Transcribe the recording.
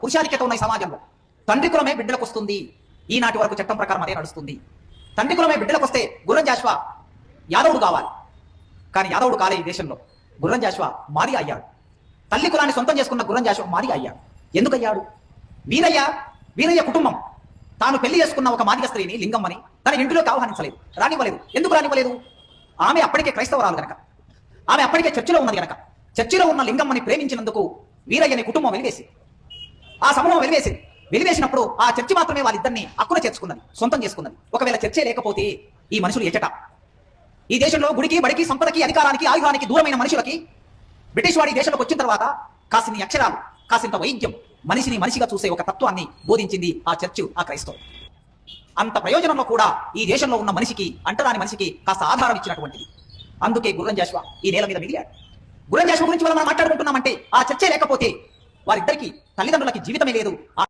పురుషాధిక్యత ఉన్న సమాజంలో. తండ్రి కులమే బిడ్డలకు వస్తుంది. ఈనాటి వరకు చట్టం ప్రకారం అదే నడుస్తుంది. తండ్రి కులమే బిడ్డలకు వస్తే గుర్రం జాష్వా యాదవుడు కావాలి. కానీ యాదవుడు కాలే ఈ దేశంలో. గుర్రం జాష్వా మారి అయ్యాడు. తల్లి కులాన్ని సొంతం చేసుకున్న గుర్రం జాష్వా మారి అయ్యాడు. ఎందుకయ్యాడు? వీరయ్య వీరయ్య కుటుంబం. తాను పెళ్ళి చేసుకున్న ఒక మాదిక స్త్రీని లింగమ్మని తన ఇంటిలోకి ఆహ్వానించలేదు. రానివ్వలేదు. ఎందుకు రానివ్వలేదు? ఆమె అప్పటికే క్రైస్తవరాలు గనక. ఆమె అప్పటికే చర్చిలో ఉన్నది గనక. చర్చిలో ఉన్న లింగమ్మని ప్రేమించినందుకు వీరయ్యని కుటుంబం వెలివేసి ఆ సమూహం వెలివేసింది. వెలివేసినప్పుడు ఆ చర్చి మాత్రమే వాళ్ళిద్దరిని అక్కున చేర్చుకున్నది సొంతం చేసుకున్నది. ఒకవేళ చర్చే లేకపోతే ఈ మనుషులు ఎచ్చట ఈ దేశంలో గుడికి బడికి సంపదకి అధికారానికి ఆయుధానికి దూరమైన మనుషులకి బ్రిటిష్ వాడి దేశంలోకి వచ్చిన తర్వాత కాసిన్ని అక్షరాలు కాసింత వైద్యం మనిషిని మనిషిగా చూసే ఒక తత్వాన్ని బోధించింది ఆ చర్చి ఆ క్రైస్తవం అంత ప్రయోజనంలో కూడా ఈ దేశంలో ఉన్న మనిషికి అంటరాని మనిషికి కాస్త ఆధారం ఇచ్చినటువంటిది. అందుకే గుర్రం జాషువా ఈ నేల మీద మిగిలాడు. గుర్రం జాషువా గురించి మనం మాట్లాడుకుంటున్నామంటే ఆ చర్చే లేకపోతే వారిద్దరికి తల్లిదండ్రులకి జీవితమే లేదు.